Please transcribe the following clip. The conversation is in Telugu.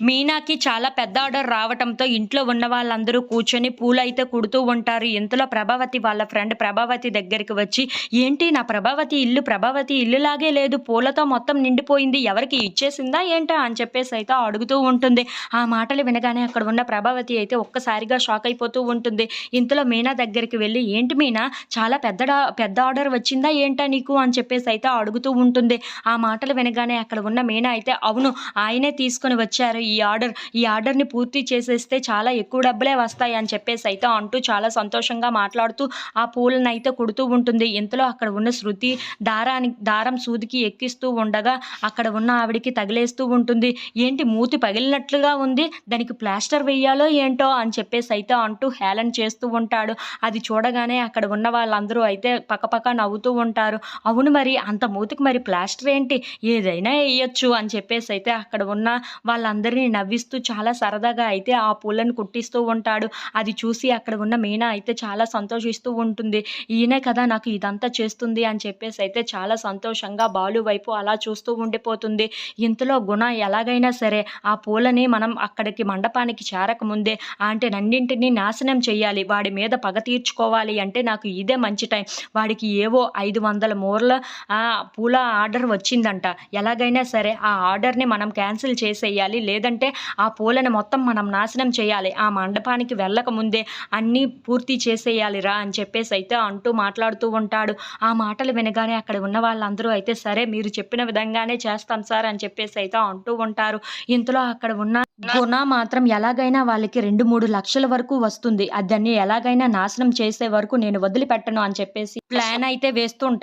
మీనాకి చాలా పెద్ద ఆర్డర్ రావటంతో ఇంట్లో ఉన్న వాళ్ళందరూ కూర్చొని పూలైతే కుడుతూ ఉంటారు. ఇంతలో ప్రభావతి వాళ్ళ ఫ్రెండ్ ప్రభావతి దగ్గరికి వచ్చి ఏంటి నా ప్రభావతి ఇల్లు? ప్రభావతి ఇల్లులాగే లేదు. పూలతో మొత్తం నిండిపోయింది. ఎవరికి ఇచ్చేసిందా ఏంటా? అని చెప్పేసి అయితే అడుగుతూ ఉంటుంది. ఆ మాటలు వినగానే అక్కడ ఉన్న ప్రభావతి అయితే ఒక్కసారిగా షాక్ అయిపోతూ ఉంటుంది. ఇంతలో మీనా దగ్గరికి వెళ్ళి ఏంటి మీనా? చాలా పెద్ద పెద్ద ఆర్డర్ వచ్చిందా ఏంటా నీకు? అని చెప్పేసి అయితే అడుగుతూ ఉంటుంది. ఆ మాటలు వినగానే అక్కడ ఉన్న మీనా అయితే అవును ఆయనే తీసుకొని వచ్చారు. ఈ ఆర్డర్ ఈ ఆర్డర్ని పూర్తి చేసేస్తే చాలా ఎక్కువ డబ్బులే వస్తాయి అని చెప్పేసి అయితే అంటూ చాలా సంతోషంగా మాట్లాడుతూ ఆ పూలను అయితే కుడుతూ ఉంటుంది. ఇంతలో అక్కడ ఉన్న శృతి దారానికి దారం సూదికి ఎక్కిస్తూ ఉండగా అక్కడ ఉన్న ఆవిడికి తగిలేస్తూ ఉంటుంది. ఏంటి మూతి పగిలినట్లుగా ఉంది? దానికి ప్లాస్టర్ వేయాలో ఏంటో అని చెప్పేసి అయితే అంటూ హేళన చేస్తూ ఉంటాడు. అది చూడగానే అక్కడ ఉన్న వాళ్ళందరూ అయితే పక్కపక్క నవ్వుతూ ఉంటారు. అవును మరి అంత మూతికి మరి ప్లాస్టర్ ఏంటి? ఏదైనా వేయొచ్చు అని చెప్పేసి అయితే అక్కడ ఉన్న అందరినీ నవ్విస్తూ చాలా సరదాగా అయితే ఆ పూలను కుట్టిస్తూ ఉంటాడు. అది చూసి అక్కడ ఉన్న మీనా అయితే చాలా సంతోషిస్తూ ఉంటుంది. ఈయనే కదా నాకు ఇదంతా చేస్తుంది అని చెప్పేసి అయితే చాలా సంతోషంగా బాలు వైపు అలా చూస్తూ ఉండిపోతుంది. ఇంతలో గుణ ఎలాగైనా సరే ఆ పూలని మనం అక్కడికి మండపానికి చేరకముందే అంటే నన్నింటినీ నాశనం చేయాలి వాడి మీద పగ తీర్చుకోవాలి అంటే నాకు ఇదే మంచి టైం. వాడికి ఏవో ఐదు వందల మూరల పూల ఆర్డర్ వచ్చిందంట. ఎలాగైనా సరే ఆ ఆర్డర్ని మనం క్యాన్సిల్ చేసేయాలి. లేదంటే ఆ పూలను మొత్తం మనం నాశనం చేయాలి. ఆ మండపానికి వెళ్ళకముందే అన్నీ పూర్తి చేసేయాలి రా అని చెప్పేసి అయితే అంటూ మాట్లాడుతూ ఉంటాడు. ఆ మాటలు వినగానే అక్కడ ఉన్న వాళ్ళందరూ అయితే సరే మీరు చెప్పిన విధంగానే చేస్తాం సార్ అని చెప్పేసి అయితే అంటూ ఉంటారు. ఇంతలో అక్కడ ఉన్న గుణ మాత్రం ఎలాగైనా వాళ్ళకి రెండు మూడు లక్షల వరకు వస్తుంది. దాన్ని ఎలాగైనా నాశనం చేసే వరకు నేను వదిలిపెట్టను అని చెప్పేసి ప్లాన్ అయితే వేస్తూ